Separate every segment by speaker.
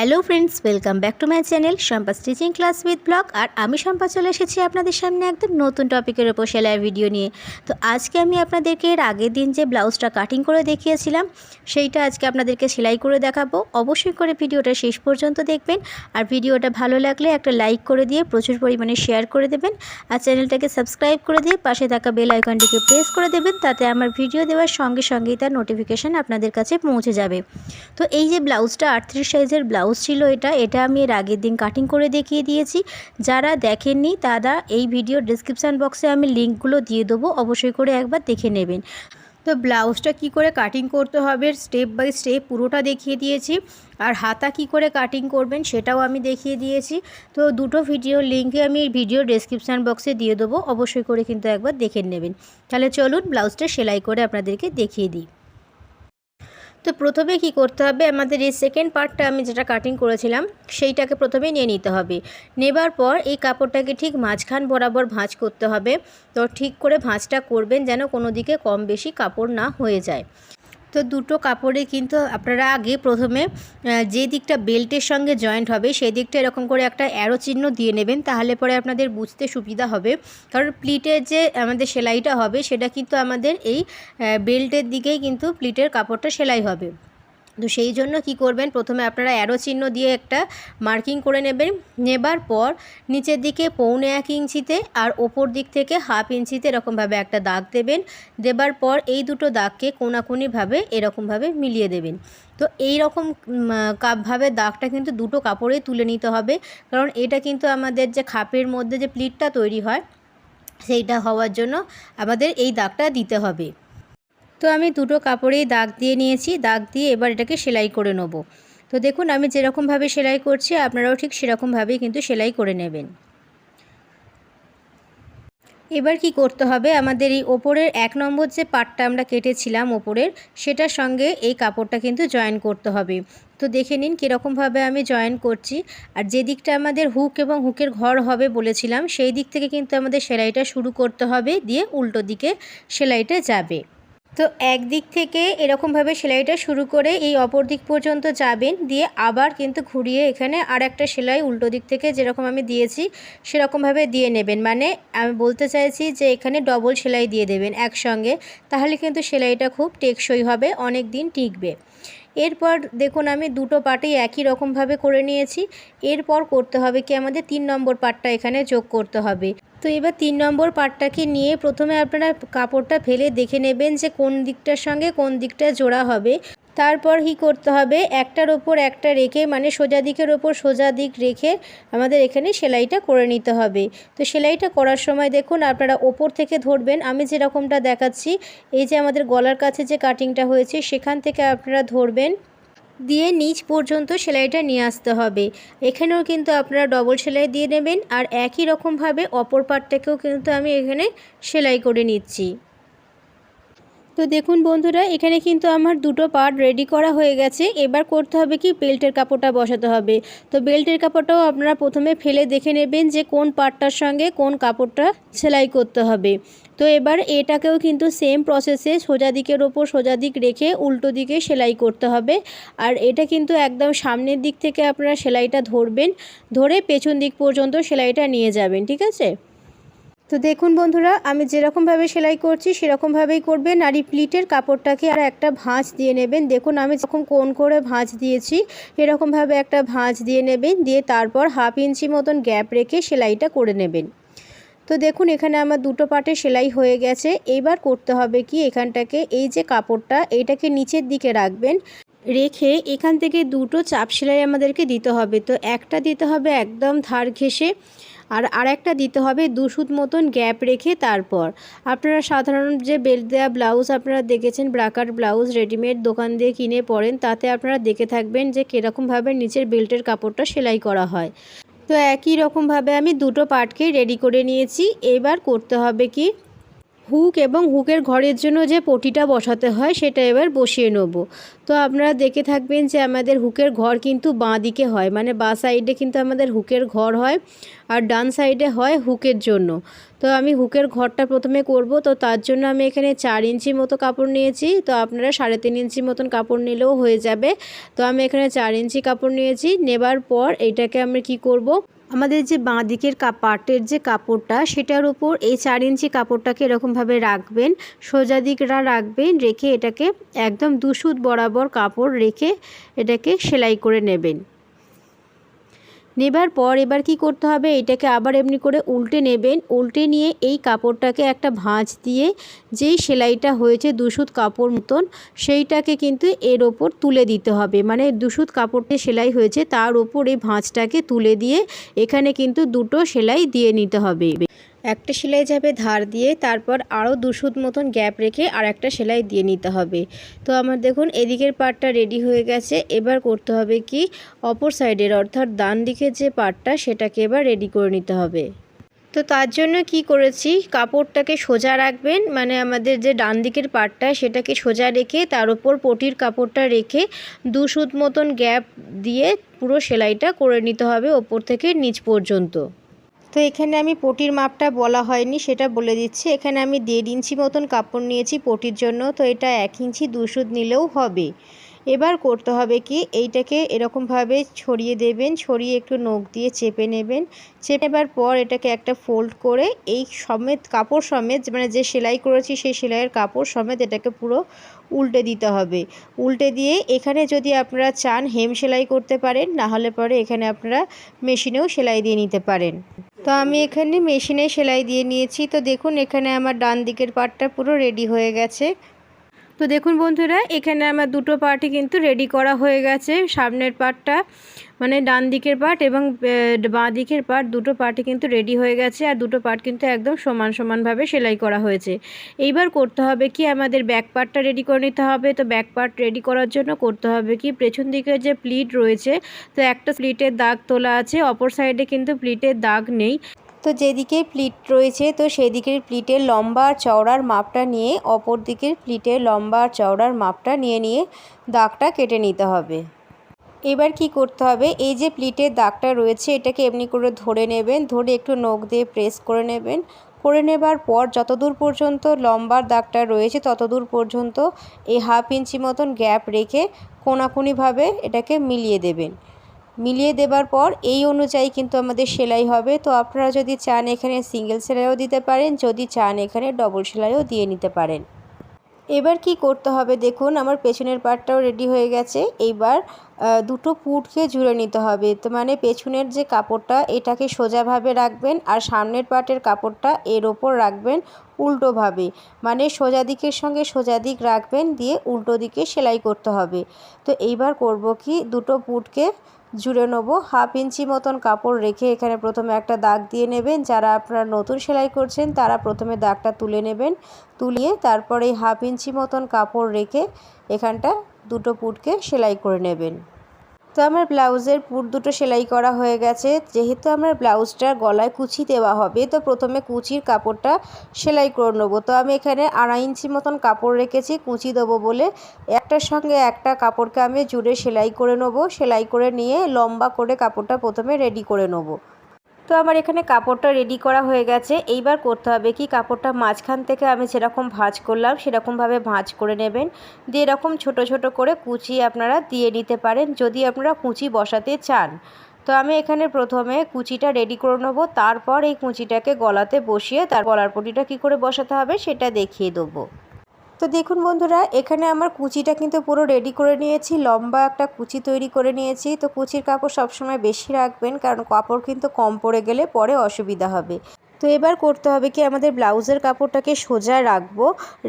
Speaker 1: Hello friends welcome back to my channel Shampa stitching class with blog আর আমি শম্পা চলে এসেছি আপনাদের সামনে একদম নতুন টপিকের ওপর সেলাইয়ের ভিডিও নিয়ে। তো আজকে আমি আপনাদেরকে এর আগের দিন যে ব্লাউজটা কাটিং করে দেখিয়েছিলাম, সেইটা আজকে আপনাদেরকে সেলাই করে দেখাবো। অবশ্যই করে ভিডিওটা শেষ পর্যন্ত দেখবেন। আর ভিডিওটা ভালো লাগলে একটা লাইক করে দিয়ে প্রচুর পরিমাণে শেয়ার করে দেবেন। আর চ্যানেলটাকে সাবস্ক্রাইব করে দিয়ে পাশে থাকা বেল আইকনটিকে প্রেস করে দেবেন, তাতে আমার ভিডিও দেওয়ার সঙ্গে সঙ্গেই তার নোটিফিকেশান আপনাদের কাছে পৌঁছে যাবে। তো এই যে ব্লাউজটা আটত্রিশ সাইজের ব্লাউজ ছিল এটা এটা আমি এর আগের দিন কাটিং করে দেখিয়ে দিয়েছি। যারা দেখেননি তারা এই ভিডিও ডিসক্রিপশান বক্সে আমি লিঙ্কগুলো দিয়ে দেবো, অবশ্যই করে একবার দেখে নেবেন। তো ব্লাউজটা কি করে কাটিং করতে হবে স্টেপ বাই স্টেপ পুরোটা দেখিয়ে দিয়েছি। আর হাতা কি করে কাটিং করবেন সেটাও আমি দেখিয়ে দিয়েছি। তো দুটো ভিডিও লিঙ্কে আমি ভিডিও ডেসক্রিপশান বক্সে দিয়ে দেবো, অবশ্যই করে কিন্তু একবার দেখে নেবেন। তাহলে চলুন ব্লাউজটা সেলাই করে আপনাদেরকে দেখিয়ে দিই। তো প্রথমে কি করতে হবে, আমাদের এই সেকেন্ড পার্টটা আমি যেটা কাটিং করেছিলাম, সেইটাকে প্রথমে নিয়ে নিতে হবে। নেবার পর এই কাপড়টাকে ঠিক মাঝখান বরাবর ভাঁজ করতে হবে। তো ঠিক করে ভাঁজটা করবেন যেন কোনো দিকে কম বেশি কাপড় না হয়ে যায়। তো দুটো কাপড়ে কিন্তু আপনারা আগে প্রথমে যে দিকটা বেল্টের সঙ্গে জয়েন্ট হবে, সেই দিকটা এরকম করে একটা অ্যারো চিহ্ন দিয়ে নেবেন, তাহলে পরে আপনাদের বুঝতে সুবিধা হবে। কারণ প্লিটের যে আমাদের সেলাইটা হবে, সেটা কিন্তু আমাদের এই বেল্টের দিকেই কিন্তু প্লিটের কাপড়টা সেলাই হবে। তো সেই জন্য কি করবেন? প্রথমে আপনারা অ্যারো চিহ্ন দিয়ে একটা মার্কিং করে নেবেন। নেবার পর নিচের দিকে পৌনে এক ইঞ্চিতে আর ওপর দিক থেকে হাফ ইঞ্চিতে এরকমভাবে একটা দাগ দেবেন। দেবার পর এই দুটো দাগকে কোনাকুনিভাবে এরকমভাবে মিলিয়ে দেবেন। তো এই রকম কাপভাবে দাগটা কিন্তু দুটো কাপড়েই তুলে নিতে হবে। কারণ এটা কিন্তু আমাদের যে খাপের মধ্যে যে প্লিটটা তৈরি হয়, সেইটা হওয়ার জন্য আমাদের এই দাগটা দিতে হবে। তো আমি দুটো কাপড়েই দাগ দিয়ে নিয়েছি, দাগ দিয়ে এবার এটাকে সেলাই করে নেব। তো দেখুন, আমি যেরকমভাবে সেলাই করছি, আপনারাও ঠিক সেরকমভাবেই কিন্তু সেলাই করে নেবেন। এবার কি করতে হবে, আমাদের এই ওপরের এক নম্বর যে পাটটা আমরা কেটেছিলাম ওপরের, সেটার সঙ্গে এই কাপড়টা কিন্তু জয়েন করতে হবে। তো দেখে নিন কীরকমভাবে আমি জয়েন করছি। আর যে দিকটা আমাদের হুক এবং হুকের ঘর হবে বলেছিলাম, সেই দিক থেকে কিন্তু আমাদের সেলাইটা শুরু করতে হবে, দিয়ে উল্টো দিকে সেলাইটা যাবে। তো একদিক থেকে এরকমভাবে সেলাইটা শুরু করে এই অপর দিক পর্যন্ত যাবেন, দিয়ে আবার কিন্তু ঘুরিয়ে এখানে আর একটা সেলাই উল্টো দিক থেকে যেরকম আমি দিয়েছি সেরকমভাবে দিয়ে নেবেন। মানে আমি বলতে চাইছি যে এখানে ডবল সেলাই দিয়ে দেবেন একসঙ্গে, তাহলে কিন্তু সেলাইটা খুব টেকসই হবে, অনেক দিন টিকবে। এরপর দেখুন আমি দুটো পার্টেই একই রকমভাবে করে নিয়েছি। এরপর করতে হবে কি আমাদের তিন নম্বর পার্টটা এখানে যোগ করতে হবে। তো এবার তিন নম্বর পার্টটাকে নিয়ে প্রথমে আপনারা কাপড়টা ফেলে দেখে নেবেন যে কোন দিকটার সঙ্গে কোন দিকটা জোড়া হবে। তারপর কি করতে হবে? একটার ওপর একটা রেখে মানে সোজা দিকের ওপর সোজা দিক রেখে আমাদের এখানে সেলাইটা করে নিতে হবে। তো সেলাইটা করার সময় দেখুন, আপনারা ওপর থেকে ধরবেন। আমি যেরকমটা দেখাচ্ছি, এই যে আমাদের গলার কাছে যে কাটিংটা হয়েছে, সেখান থেকে আপনারা ধরবেন। দিয়ে নিচ পর্যন্ত সেলাইটা নিয়ে আসতে হবে। এখানেও কিন্তু আপনারা ডবল সেলাই দিয়ে নেবেন। আর একই রকমভাবে অপর পাটটাকেও কিন্তু আমি এখানে সেলাই করে নিচ্ছি। তো দেখুন বন্ধুরা, এখানে কিন্তু আমার দুটো পার্ট রেডি করা হয়ে গেছে। এবার করতে হবে কি বেল্টের কাপড়টা বসাতে হবে। তো বেল্টের কাপড়টাও আপনারা প্রথমে ফেলে দেখে নেবেন যে কোন পার্টটার সঙ্গে কোন কাপড়টা সেলাই করতে হবে। তো এবার এটাকেও কিন্তু সেম প্রসেসে সোজা দিকের ওপর সোজা দিক রেখে উল্টো দিকে সেলাই করতে হবে। আর এটা কিন্তু একদম সামনের দিক থেকে আপনারা সেলাইটা ধরবেন, ধরে পেছন দিক পর্যন্ত সেলাইটা নিয়ে যাবেন, ঠিক আছে? তো দেখুন বন্ধুরা, আমি যেরকমভাবে সেলাই করছি, সেরকমভাবেই করবেন আর এই প্লিটের কাপড়টাকে আর একটা ভাঁজ দিয়ে নেবেন। দেখুন, আমি যখন কোন করে ভাঁজ দিয়েছি এরকমভাবে একটা ভাঁজ দিয়ে নেবেন। দিয়ে তারপর হাফ ইঞ্চি মতন গ্যাপ রেখে সেলাইটা করে নেবেন। তো দেখুন, এখানে আমার দুটো পাটে সেলাই হয়ে গেছে। এইবার করতে হবে কি, এখানটাকে এই যে কাপড়টা এইটাকে নিচের দিকে রাখবেন। রেখে এখান থেকে দুটো চাপ সেলাই আমাদেরকে দিতে হবে। তো একটা দিতে হবে একদম ধার ঘেসে আর আরেকটা দিতে হবে দুশুদ মতন গ্যাপ রেখে তারপর। আপনারা সাধারণ যে বেল্ট দেওয়া ব্লাউজ আপনারা দেখেছেন, ব্রাকার ব্লাউজ, রেডিমেড দোকান দিয়ে কিনে পরেন, তাতে আপনারা দেখে থাকবেন যে কীরকমভাবে নিচের বেল্টের কাপড়টা সেলাই করা হয়। তো একই রকমভাবে আমি দুটো পাটকে রেডি করে নিয়েছি। এবার করতে হবে কি? হুক এবং হুকের ঘরের জন্য যে পটিটা বসাতে হয় সেটা এবার বসিয়ে নেব। তো আপনারা দেখে থাকবেন যে আমাদের হুকের ঘর কিন্তু বাঁ দিকে হয় মানে বাঁ সাইডে কিন্তু আমাদের হুকের ঘর হয় আর ডান সাইডে হয় হুকের জন্য। তো আমি হুকের ঘরটা প্রথমে করব, তো তার জন্য আমি এখানে চার ইঞ্চি মতো কাপড় নিয়েছি। তো আপনারা সাড়ে তিন ইঞ্চি মতন কাপড় নিলেও হয়ে যাবে। তো আমি এখানে চার ইঞ্চি কাপড় নিয়েছি। নেবার পর এইটাকে আমি কি করব? আমাদের যে বাঁ দিকের পাটের যে কাপড়টা, সেটার উপর এই চার ইঞ্চি কাপড়টাকে এরকমভাবে রাখবেন। সোজা দিকরা রাখবেন, রেখে এটাকে একদম দুসুদ বরাবর কাপড় রেখে এটাকে সেলাই করে নেবেন। নেবার পর এবার কি করতে হবে? এটাকে আবার এমনি করে উল্টে নেবেন। উল্টে নিয়ে এই কাপড়টাকে একটা ভাঁজ দিয়ে যেই সেলাইটা হয়েছে দুসুত কাপড় মতন, সেইটাকে কিন্তু এর ওপর তুলে দিতে হবে। মানে দুসুত কাপড়টি সেলাই হয়েছে, তার ওপর এই ভাঁজটাকে তুলে দিয়ে এখানে কিন্তু দুটো সেলাই দিয়ে নিতে হবে। একটা সেলাই যাবে ধার দিয়ে, তারপর আরও দুশুদ মতন গ্যাপ রেখে আর একটা সেলাই দিয়ে নিতে হবে। তো আমার দেখুন, এদিকের পার্টটা রেডি হয়ে গেছে। এবার করতে হবে কি, অপর সাইডের অর্থাৎ ডান দিকের যে পার্টটা সেটাকে এবার রেডি করে নিতে হবে। তো তার জন্য কি করেছি, কাপড়টাকে সোজা রাখবেন মানে আমাদের যে ডান দিকের পার্টটা সেটাকে সোজা রেখে তার উপর পটির কাপড়টা রেখে দু সুত মতন গ্যাপ দিয়ে পুরো সেলাইটা করে নিতে হবে ওপর থেকে নিচ পর্যন্ত। তো এখানে আমি পটির মাপটা বলা হয়নি, সেটা বলে দিচ্ছি। এখানে আমি দেড় ইঞ্চি মতন কাপড় নিয়েছি পটির জন্য, তো এটা এক ইঞ্চি দুশুদ নিলেও হবে। এবার করতে হবে কি, এইটাকে এরকমভাবে ছড়িয়ে দেবেন, ছড়িয়ে একটু নখ দিয়ে চেপে নেবেন। চেপে নেবার পর এটাকে একটা ফোল্ড করে এই সমেত কাপড় সমেত মানে যে সেলাই করেছি সেই সেলাইয়ের কাপড় সমেত এটাকে পুরো উল্টে দিতে হবে। উল্টে দিয়ে এখানে যদি আপনারা চান হেম সেলাই করতে পারেন না হলে পরে এখানে আপনারা মেশিনেও সেলাই দিয়ে নিতে পারেন। তো আমি এখানে মেশিনে সেলাই দিয়ে নিয়েছি। তো দেখুন, এখানে আমার ডান দিকের পাটটা পুরো রেডি হয়ে গেছে। তো দেখুন বন্ধুরা, এখানে আমার দুটো পার্টই কিন্তু রেডি করা হয়ে গেছে। সামনের পার্টটা মানে ডান দিকের পার্ট এবং বাঁ দিকের পার্ট, দুটো পার্টই কিন্তু রেডি হয়ে গেছে আর দুটো পার্ট কিন্তু একদম সমান সমানভাবে সেলাই করা হয়েছে। এইবার করতে হবে কি, আমাদের ব্যাক পার্টটা রেডি করে নিতে হবে। তো ব্যাক পার্ট রেডি করার জন্য করতে হবে কি, পেছন দিকে যে প্লিট রয়েছে, তো একটা প্লিটের দাগ তোলা আছে, অপর সাইডে কিন্তু প্লিটের দাগ নেই। তো যেদিকে প্লিট রয়েছে, তো সেদিকের প্লিটের লম্বা আর চওড়ার মাপটা নিয়ে, অপর দিকের প্লিটের লম্বা আর চওড়ার মাপটা নিয়ে নিয়ে দাগটা কেটে নিতে হবে। এবার কি করতে হবে? এই যে প্লিটের দাগটা রয়েছে, এটাকে এমনি করে ধরে নেবেন, ধরে একটু নখ দিয়ে প্রেস করে নেবেন। করে নেবার পর যতদূর পর্যন্ত লম্বার দাগটা রয়েছে, ততদূর পর্যন্ত এই হাফ ইঞ্চি মতন গ্যাপ রেখে কোনাকুনিভাবে এটাকে মিলিয়ে দেবেন। মিলিয়ে দেবার পর এই অনুযায়ী কিন্তু আমাদের সেলাই হবে। তো আপনারা যদি চান এখানে সিঙ্গেল সেলাইও দিতে পারেন, যদি চান এখানে ডবল সেলাইও দিয়ে নিতে পারেন। এবার কি করতে হবে দেখুন, আমার পেছনের পার্টটাও রেডি হয়ে গেছে। এইবার দুটো পুটকে জুড়ে নিতে হবে। তো মানে পেছনের যে কাপড়টা, এটাকে সোজাভাবে রাখবেন আর সামনের পার্টের কাপড়টা এর ওপর রাখবেন উল্টোভাবে। মানে সোজা দিকের সঙ্গে সোজা দিক রাখবেন, দিয়ে উল্টো দিকে সেলাই করতে হবে। তো এইবার করব কি, দুটো পুটকে জুড়ে নেব। হাফ ইঞ্চি মতন কাপড় রেখে এখানে প্রথমে একটা দাগ দিয়ে নেবেন। যারা আপনারা নতুন সেলাই করছেন, তারা প্রথমে দাগটা তুলে নেবেন। তুলিয়ে তারপরে হাফ ইঞ্চি মতন কাপড় রেখে এখানটা দুটো পুটকে সেলাই করে নেবেন। তো আমার ব্লাউজের পুর দুটো সেলাই করা হয়ে গেছে। যেহেতু আমার ব্লাউজটার গলায় কুচি দেওয়া হবে, তো প্রথমে কুচির কাপড়টা সেলাই করে নেব। তো আমি এখানে আড়াই ইঞ্চি মতন কাপড় রেখেছি, কুচি দেবো বলে। একটার সঙ্গে একটা কাপড়কে আমি জুড়ে সেলাই করে নেব, সেলাই করে নিয়ে লম্বা করে কাপড়টা প্রথমে রেডি করে নেব। তো আমার এখানে কাপড়টা রেডি করা হয়ে গেছে। এইবার করতে হবে কি, কাপড়টা মাঝখান থেকে আমি যেরকম ভাঁজ করলাম, সেরকমভাবে ভাঁজ করে নেবেন। দিয়ে এরকম ছোট ছোট করে কুচি আপনারা দিয়ে নিতে পারেন, যদি আপনারা কুচি বসাতে চান। তো আমি এখানে প্রথমে কুচিটা রেডি করে নেব, তারপর এই কুচিটাকে গলাতে বসিয়ে তার গলার পটিটা কী করে বসাতে হবে সেটা দেখিয়ে দেবো। তো দেখুন বন্ধুরা, এখানে আমার কুচিটা কিন্তু পুরো রেডি করে নিয়েছি। লম্বা একটা কুচি তৈরি করে নিয়েছি। তো কুচির কাপড় সবসময় বেশি রাখবেন, কারণ কাপড় কিন্তু কম পড়ে গেলে পরে অসুবিধা হবে। তো এবার করতে হবে কি, আমাদের ব্লাউজের কাপড়টাকে সোজা রাখব,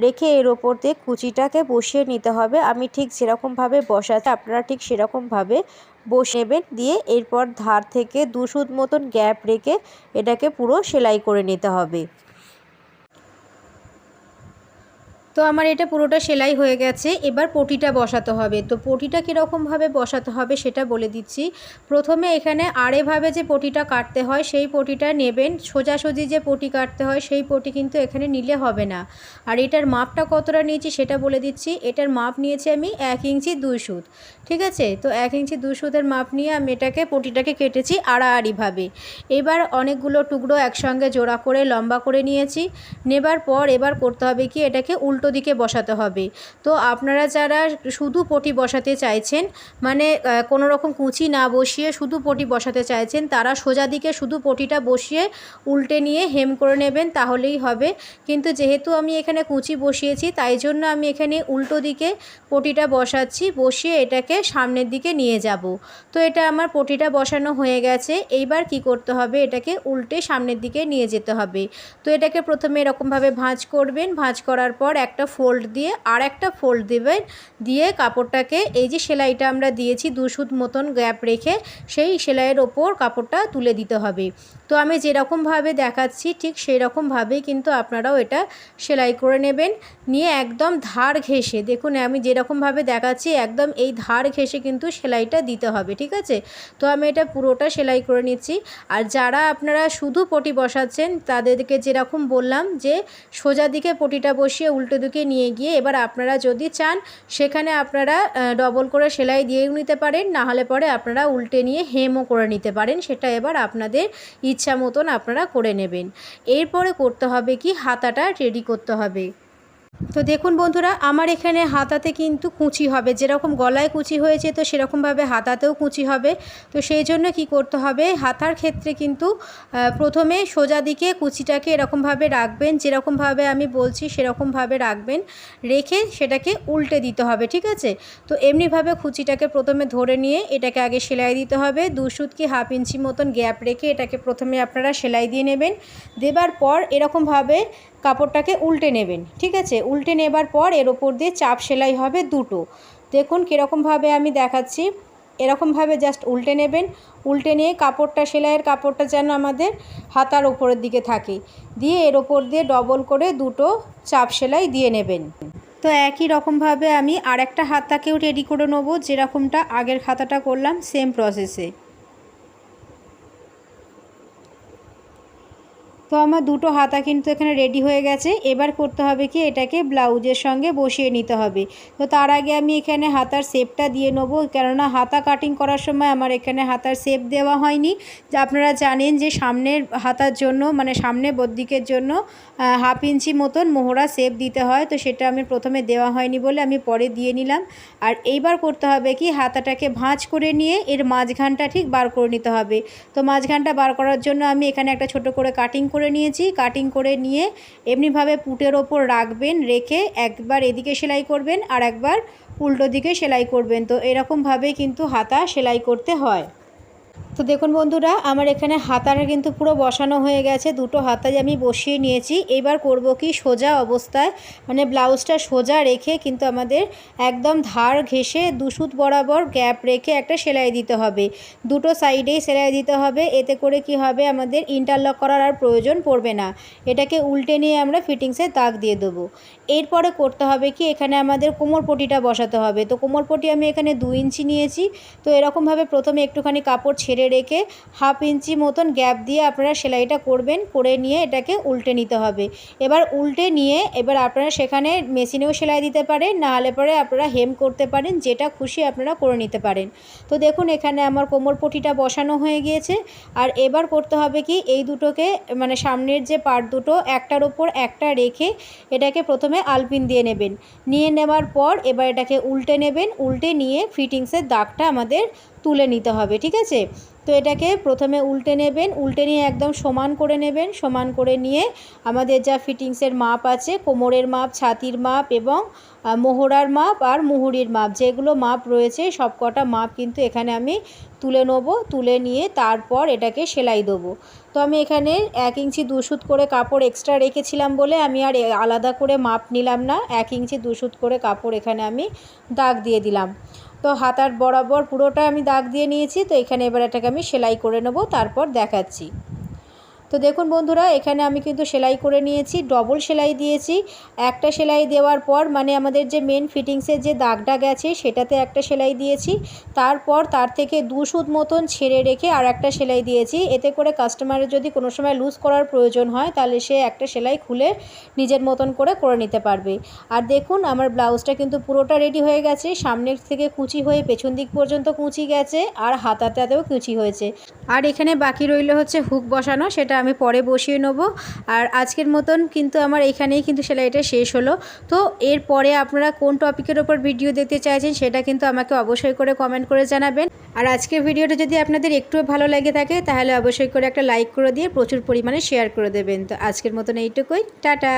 Speaker 1: রেখে এর ওপর দিয়ে কুচিটাকে বসিয়ে নিতে হবে। আমি ঠিক যেরকমভাবে বসাতে আপনারা ঠিক সেরকমভাবে বসে নেবেন। দিয়ে এরপর ধার থেকে দুশুদ মতন গ্যাপ রেখে এটাকে পুরো সেলাই করে নিতে হবে। তো আমার এটা পুরোটা সেলাই হয়ে গেছে, এবার পটিটা বসাতে হবে। তো পটিটা কীরকমভাবে বসাতে হবে সেটা বলে দিচ্ছি। প্রথমে এখানে আড়েভাবে যে পটিটা কাটতে হয়, সেই পটিটা নেবেন। সোজাসুজি যে পটি কাটতে হয়, সেই পটি কিন্তু এখানে নিলে হবে না। আর এটার মাপটা কতটা নিয়েছি সেটা বলে দিচ্ছি। এটার মাপ নিয়েছি আমি এক ইঞ্চি দুই সুত। ঠিক আছে? তো এক ইঞ্চি দুই সুতের মাপ নিয়ে আমি এটাকে, পটিটাকে কেটেছি আড়াআড়িভাবে এবার অনেকগুলো টুকরো একসঙ্গে জোড়া করে, লম্বা করে নিয়েছি। নেবার পর এবার করতে হবে কি, এটাকে উল্টো দিকে বসাতে হবে। তো আপনারা যারা শুধু পটি বসাতে চাইছেন মানে কোনো রকম কুচি না বসিয়ে শুধু পটি বসাতে চাইছেন, তারা সোজা দিকে শুধু পটিটা বসিয়ে উল্টে নিয়ে হেম করে নেবেন, তাহলেই হবে। কিন্তু যেহেতু আমি এখানে কুচি বসিয়েছি, তাই জন্য আমি এখানে উল্টো দিকে পটিটা বসাচ্ছি, বসিয়ে এটাকে সামনের দিকে নিয়ে যাব। তো এটা আমার পটিটা বসানো হয়ে গেছে, এইবার কি করতে হবে, এটাকে উল্টে সামনের দিকে নিয়ে যেতে হবে। তো এটাকে প্রথমে এরকমভাবে ভাঁজ করবেন, ভাঁজ করার পর একটা ফোল্ড দিয়ে আর একটা ফোল্ড দেবেন, দিয়ে কাপড়টাকে এই যে সেলাইটা আমরা দিয়েছি দুশুত মতন গ্যাপ রেখে, সেই সেলাইয়ের ওপর কাপড়টা তুলে দিতে হবে। তো আমি যেরকমভাবে দেখাচ্ছি ঠিক সেই রকমভাবেই কিন্তু আপনারাও এটা সেলাই করে নেবেন। নিয়ে একদম ধার ঘেঁষে, দেখুন আমি যেরকমভাবে দেখাচ্ছি একদম এই ধার ঘেঁষে কিন্তু সেলাইটা দিতে হবে, ঠিক আছে? তো আমি এটা পুরোটা সেলাই করে নিচ্ছি। আর যারা আপনারা শুধু পটি বসাচ্ছেন, তাদেরকে যেরকম বললাম যে সোজা দিকে পটিটা বসিয়ে উল্টো দিকে নিয়ে গিয়ে এবার আপনারা যদি চান, সেখানে আপনারা ডবল করে সেলাই দিয়েও নিতে পারেন না হলে পরে আপনারা উল্টে নিয়ে হেমও করে নিতে পারেন, সেটা এবার আপনাদের ইচ্ছা মতন আপনারা করে নেবেন। এরপরে করতে হবে কি? হাতাটা রেডি করতে হবে। তো দেখুন বন্ধুরা, আমার এখানে হাতাতে কিন্তু কুচি হবে। যেরকম গলায় কুচি হয়েছে, তো সেরকমভাবে হাতাতেও কুচি হবে। তো সেই জন্য কি করতে হবে, হাতার ক্ষেত্রে কিন্তু প্রথমে সোজা দিকে কুচিটাকে এরকমভাবে রাখবেন, যেরকমভাবে আমি বলছি সেরকমভাবে রাখবেন। রেখে সেটাকে উল্টে দিতে হবে, ঠিক আছে? তো এমনিভাবে কুচিটাকে প্রথমে ধরে নিয়ে এটাকে আগে সেলাই দিতে হবে। দু সুত কি হাফ ইঞ্চি মতন গ্যাপ রেখে এটাকে প্রথমে আপনারা সেলাই দিয়ে নেবেন। দেবার পর এরকমভাবে কাপড়টাকে উল্টে নেবেন, ঠিক আছে? উল্টে নেবার পর এর ওপর দিয়ে চাপ সেলাই হবে দুটো। দেখুন কীরকমভাবে আমি দেখাচ্ছি। এরকমভাবে জাস্ট উল্টে নেবেন। উল্টে নিয়ে কাপড়টা, সেলাইয়ের কাপড়টা যেন আমাদের হাতার ওপরের দিকে থাকে। দিয়ে এর ওপর দিয়ে ডবল করে দুটো চাপ সেলাই দিয়ে নেবেন। তো একই রকমভাবে আমি আরেকটা হাতাকেও রেডি করে নেব, যেরকমটা আগের খাতাটা করলাম সেম প্রসেসে তো আমার দুটো হাতা কিন্তু এখানে রেডি হয়ে গেছে। এবার করতে হবে কি, এটাকে ব্লাউজের সঙ্গে বসিয়ে নিতে হবে। তো তার আগে আমি এখানে হাতার শেপটা দিয়ে নেব। কেননা হাতা কাটিং করার সময় আমার এখানে হাতার শেপ দেওয়া হয়নি। আপনারা জানেন যে সামনের হাতার জন্য মানে সামনে দিকের জন্য হাফ ইঞ্চি মতন মোহরা শেপ দিতে হয়। তো সেটা আমি প্রথমে দেওয়া হয়নি বলে আমি পরে দিয়ে নিলাম। আর এইবার করতে হবে কি, হাতাটাকে ভাঁজ করে নিয়ে এর মাঝখানটা ঠিক বার করে নিতে হবে। তো মাঝখানটা বার করার জন্য আমি এখানে একটা ছোট করে কাটিং করে করে নিয়েছি কাটিং করে নিয়ে এমনিভাবে পুটের ওপর রাখবেন, রেখে একবার এদিকে সেলাই করবেন আর একবার উল্টো দিকে সেলাই করবেন। তো এরকমভাবে কিন্তু হাতা সেলাই করতে হয়। তো দেখুন বন্ধুরা, আমার এখানে হাতাটা কিন্তু পুরো বসানো হয়ে গেছে, দুটো হাতাই আমি বসিয়ে নিয়েছি। এবার করব কি সোজা অবস্থায় মানে ব্লাউজটা সোজা রেখে কিন্তু আমাদের একদম ধার ঘেসে দুসুত বরাবর গ্যাপ রেখে একটা সেলাই দিতে হবে। দুটো সাইডেই সেলাই দিতে হবে, এতে করে কি হবে আমাদের ইন্টারলক করার আর প্রয়োজন পড়বে না। এটাকে উল্টে নিয়ে আমরা ফিটিংসে দাগ দিয়ে দেবো। এরপরে করতে হবে কি, এখানে আমাদের কোমর পটিটা বসাতে হবে। তো কোমর পটি আমি এখানে দু ইঞ্চি নিয়েছি, তো এরকমভাবে প্রথমে একটুখানি কাপড় ছেড়ে রেখে হাফ ইঞ্চি মতন গ্যাপ দিয়ে আপনারা সেলাইটা করবেন, করে নিয়ে এটাকে উল্টে নিতে হবে। এবার উল্টে নিয়ে এবার আপনারা সেখানে মেশিনেও সেলাই দিতে পারেন নাহলে পরে আপনারা হেম করতে পারেন, যেটা খুশি আপনারা করে নিতে পারেন। তো দেখুন এখানে আমার কোমর পটিটা বসানো হয়ে গিয়েছে। আর এবার করতে হবে কি, এই দুটোকে মানে সামনের যে পার্ট দুটো, একটার ওপর একটা রেখে এটাকে প্রথমে আলপিন দিয়ে নেবেন। নিয়ে নেওয়ার পর এবার এটাকে উল্টে নেবেন, উল্টে নিয়ে ফিটিংসের দাগটা আমাদের তুলে নিতে হবে, ঠিক আছে? তো এটাকে প্রথমে উল্টে নেবেন, উল্টে নিয়ে একদম সমান করে নেবেন, সমান করে নিয়ে আমাদের যা ফিটিংসের মাপ আছে, কোমরের মাপ, ছাতির মাপ এবং মোহরার মাপ আর মুহুরির মাপ, যেগুলো মাপ রয়েছে সব কটা মাপ কিন্তু এখানে আমি তুলে নেব, তুলে নিয়ে তারপর এটাকে সেলাই দেবো। তো আমি এখানে এক ইঞ্চি দুশুত করে কাপড় এক্সট্রা রেখেছিলাম বলে আমি আর আলাদা করে মাপ নিলাম না, এক ইঞ্চি দুশুত করে কাপড় এখানে আমি দাগ দিয়ে দিলাম। তো হাতার বরাবর পুরোটা আমি দাগ দিয়ে নিয়েছি, তো এখানে এবার এটাকে আমি সেলাই করে নেব, তারপর দেখাচ্ছি। তো দেখুন বন্ধুরা, এখানে আমি কিন্তু সেলাই করে নিয়েছি ডবল সেলাই দিয়েছি। একটা সেলাই দেওয়ার পর মানে আমাদের যে মেন ফিটিংসের যে দাগটা গেছে সেটাতে একটা সেলাই দিয়েছি। তারপর তার থেকে দু সুত মতন ছেড়ে রেখে আর একটা সেলাই দিয়েছি। এতে করে কাস্টমারের যদি কোনো সময় লুজ করার প্রয়োজন হয়, তাহলে সে একটা সেলাই খুলে নিজের মতন করে করে নিতে পারবে। আর দেখুন, আমার ব্লাউজটা কিন্তু পুরোটা রেডি হয়ে গেছে। সামনের থেকে কুচি হয়ে পেছন দিক পর্যন্ত কুচি গেছে, আর হাতাটাতেও কুচি হয়েছে। আর এখানে বাকি রইল হচ্ছে হুক বসানো, সেটা আমি পরে বসিয়ে নেব। আর আজকের মতন কিন্তু আমার এখানেই কিন্তু সেলাইটা শেষ হলো। তো এরপরে আপনারা কোন টপিকের ওপর ভিডিও দেখতে চাইছেন সেটা কিন্তু আমাকে অবশ্যই করে কমেন্ট করে জানাবেন। আর আজকের ভিডিওটা যদি আপনাদের একটুও ভালো লাগে থাকে, তাহলে অবশ্যই করে একটা লাইক করে দিয়ে প্রচুর পরিমাণে শেয়ার করে দেবেন। তো আজকের মতন এইটুকুই। টাটা!